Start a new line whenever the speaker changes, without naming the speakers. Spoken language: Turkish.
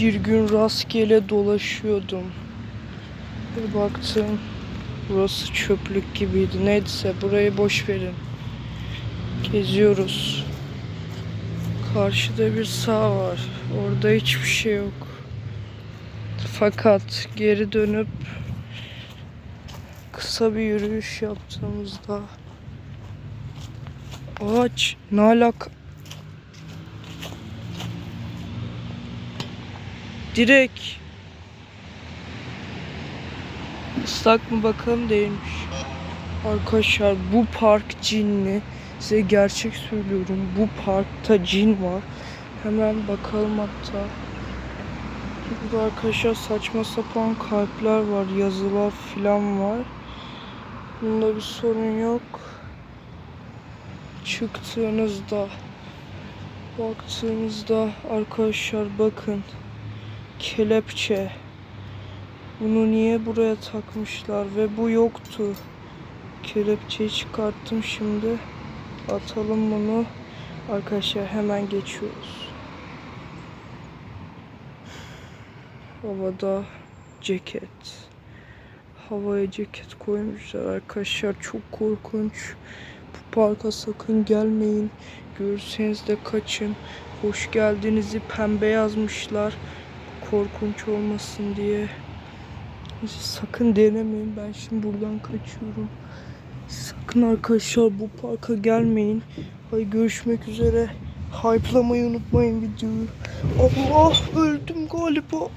Bir gün rastgele dolaşıyordum. Bir baktım burası çöplük gibiydi. Neyse burayı boş verin. Geziyoruz. Karşıda bir sağ var. Orada hiçbir şey yok. Fakat geri dönüp kısa bir yürüyüş yaptığımızda ağaç ne alaka? Direkt ıslak mı bakalım değilmiş. Arkadaşlar bu park cinli. Size gerçek söylüyorum. Bu parkta cin var. Hemen bakalım hatta. Burada arkadaşlar saçma sapan kalpler var, yazılar filan var. Bunda bir sorun yok. Çıktığınızda baktığınızda arkadaşlar bakın kelepçe. Bunu niye buraya takmışlar ve bu yoktu. Kelepçeyi çıkarttım şimdi. Atalım bunu. Arkadaşlar hemen geçiyoruz. Havada ceket. Havaya ceket koymuşlar arkadaşlar çok korkunç. Bu parka sakın gelmeyin. Görürseniz de kaçın. Hoş geldinizi pembe yazmışlar. Korkunç olmasın diye. Sakın denemeyin. Ben şimdi buradan kaçıyorum. Sakın arkadaşlar bu parka gelmeyin. Hadi görüşmek üzere. Hype'lamayı unutmayın videoyu. Allah öldüm galiba.